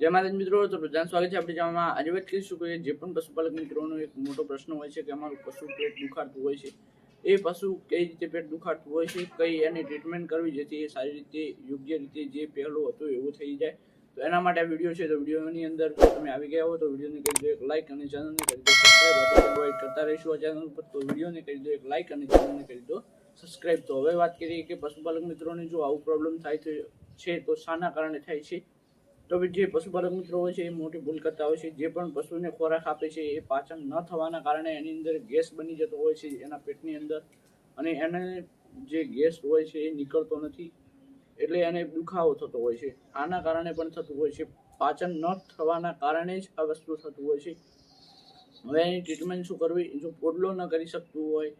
જય માતાજી મિત્રો, તો પ્રધાન સ્વાગત છે. આપણે જેમાં આજે વાત કરીશું કે જે પણ પશુપાલક મિત્રોનો એક મોટો પ્રશ્ન હોય છે કે અમારું પશુ પેટ દુખાડતું હોય છે. એ પશુ કઈ રીતે પેટ દુખાડતું હોય છે? કઈ એની ટ્રીટમેન્ટ કરવી જેથી એ સારી રીતે, યોગ્ય રીતે જે પહેલું હતું એવું થઈ જાય. તો એના માટે આ વીડિયો છે. તો વિડીયોની અંદર તમે આવી ગયા હો, તો વિડીયોને કરી દો એક લાઇક અને ચેનલને કરી દો સબસ્ક્રાઈબ કરતા રહીશું આ ચેનલ પર તો વિડીયોને કરી દો એક લાઇક અને ચેનલને કરી દો સબસ્ક્રાઈબ તો હવે વાત કરીએ કે પશુપાલક મિત્રોને જો આવું પ્રોબ્લેમ થાય છે તો શાના કારણે થાય છે? તો જે પશુપાલક મિત્રો હોય છે, એ મોટી ભૂલ કરતા હોય છે. જે પણ પશુને ખોરાક આપે છે, એ પાચન ન થવાના કારણે એની અંદર ગેસ બની જતો હોય છે, એના પેટની અંદર. અને એને જે ગેસ હોય છે, એ નીકળતો નથી. એટલે એને દુખાવો થતો હોય છે. આના કારણે પણ થતું હોય છે. પાચન ન થવાના કારણે જ આ વસ્તુ થતું હોય છે. હવે એની ટ્રીટમેન્ટ શું કરવી? જો પોડલો ન કરી શકતું હોય,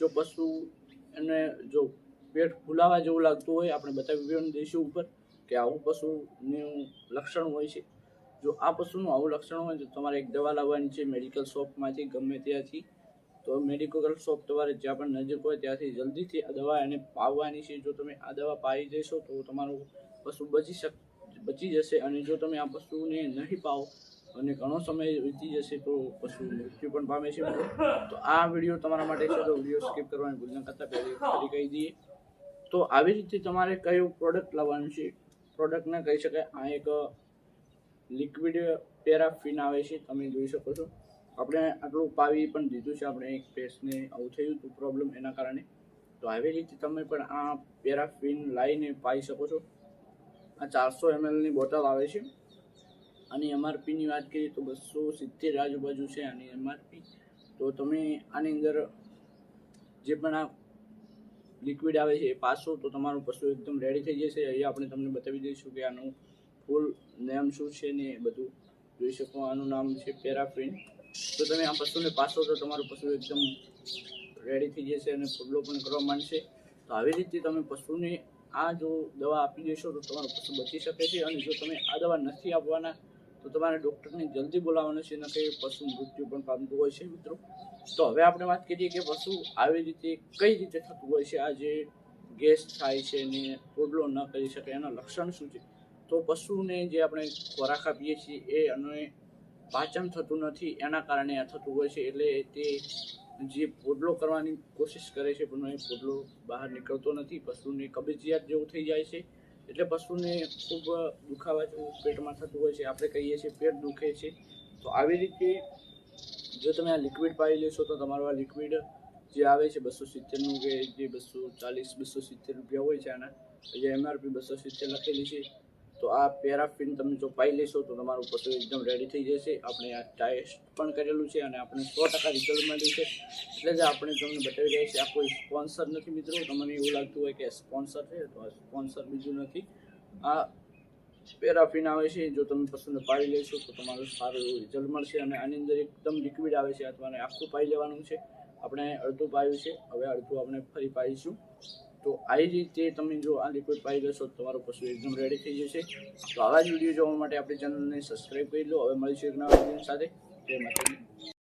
જો પશુ એને જો પેટ ફૂલાવા જેવું લાગતું હોય, આપણે બતાવી દઈશું ઉપર કે આવું પશુનું લક્ષણ હોય છે. જો આ પશુનું આવું લક્ષણ હોય તો તમારે એક દવા લાવવાની છે મેડિકલ શોપમાંથી ગમે ત્યાંથી. તો મેડિકલ શોપ તમારે જ્યાં પણ નજીક હોય ત્યાંથી જલ્દીથી આ દવા એને પાવવાની છે. જો તમે આ દવા પાવી જશો તો તમારું પશુ બચી શક, બચી જશે અને જો તમે આ પશુને નહીં પાવો અને ઘણો સમય વીતી જશે તો પશુ મૃત્યુ પણ પામે છે. તો આ વીડિયો તમારા માટે છે તો વીડિયો સ્કીપ કરવાની ભૂલ ન કરતા પહેલી કહી દઈએ. તો આવી રીતે તમારે કયું પ્રોડક્ટ લાવવાનું છે? પ્રોડક્ટને કહી શકાય. આ એક લિક્વિડ પેરાફિન આવે છે, તમે જોઈ શકો છો. આપણે આટલું પાવી પણ દીધું છે, આપણે એક ફેસને આવું થયું હતું પ્રોબ્લેમ એના કારણે. તો આવી રીતે તમે પણ આ પેરાફિન લાવીને પાઈ શકો છો. આ ચારસો એમએલની બોટલ આવે છે. આની એમઆરપીની વાત કરીએ તો બસો સિત્તેર આજુબાજુ છે આની એમઆરપી તો તમે આની અંદર જે પણ આ લિક્વિડ આવે છે, એ પાસો તો તમારું પશુ એકદમ રેડી થઈ જશે. અહીંયા આપણે તમને બતાવી દઈશું કે આનું ફૂલ નામ શું છે ને એ બધું જોઈ શકો. આનું નામ છે પેરાફિન તો તમે આ પશુને પાસો તો તમારું પશુ એકદમ રેડી થઈ જશે અને ફૂડલો પણ કરવા માંડશે. તો આવી રીતે તમે પશુને આ જો દવા આપી દેશો તો તમારું પશુ બચી શકે છે અને જો તમે આ દવા નથી આપવાના તો તમારે ડૉક્ટરને જલ્દી બોલાવવાનું છે ન કે પશુ મૃત્યુ પણ પામતું હોય છે મિત્રો. તો હવે આપણે વાત કરીએ કે પશુ આવી રીતે કઈ રીતે થતું હોય છે, આ જે ગેસ થાય છે ને ઓડલો ન કરી શકે એના લક્ષણ શું છે? તો પશુને જે આપણે ખોરાક આપીએ છીએ એ અને પાચન થતું નથી, એના કારણે આ થતું હોય છે, એટલે તે જે પોડલો કરવાની કોશિશ કરે છે પણ એ પોડલો બહાર નીકળતો નથી, પશુને કબજિયાત જેવું થઈ જાય છે. એટલે પશુને ખૂબ દુખાવા જેવું પેટમાં થતું હોય છે. આપણે કહીએ છીએ પેટ દુખે છે. તો આવી રીતે જો તમે આ લિક્વિડ પાઈ લેશો તો તમારું આ લિક્વિડ જે આવે છે બસો સિત્તેરનું કે જે બસો ચાલીસ, બસો સિત્તેર રૂપિયા હોય છે આના, જે એમઆરપી બસો સિત્તેર લખેલી છે તો આ પેરાફિન તમે જો પાઈ લેશો તો તમારું પશુ એકદમ રેડી થઈ જશે. આપણે આ ટેસ્ટ પણ કરેલું છે અને આપણે સો ટકા રિઝલ્ટ મળ્યું છે. એટલે જ આપણે તમને બતાવી રહ્યા છીએ, આ કોઈ સ્પોન્સર નથી મિત્રો. તમને એવું લાગતું હોય કે સ્પોન્સર છે, તો આ સ્પોન્સર બીજું નથી. આ પેરાફિન આવે છે, જો તમે પશુને પાડી લેશો તો તમારું સારું એવું રિઝલ્ટ મળશે અને આની અંદર એકદમ લિક્વિડ આવે છે. અથવા આખું પાઈ લેવાનું છે. આપણે અડધું પાયું છે. હવે અડધું આપણે ફરી પાઈશું. તો આવી રીતે તમે જો આ લિક્વિડ પાઈ લેશો તમારો પશુ એકદમ રેડી થઈ જશે. તો આવા જ વીડિયો જોવા માટે આપણી ચેનલને સબસ્ક્રાઈબ કરી લો. હવે મળીશું એક નવા સાથે. જય માતાજી.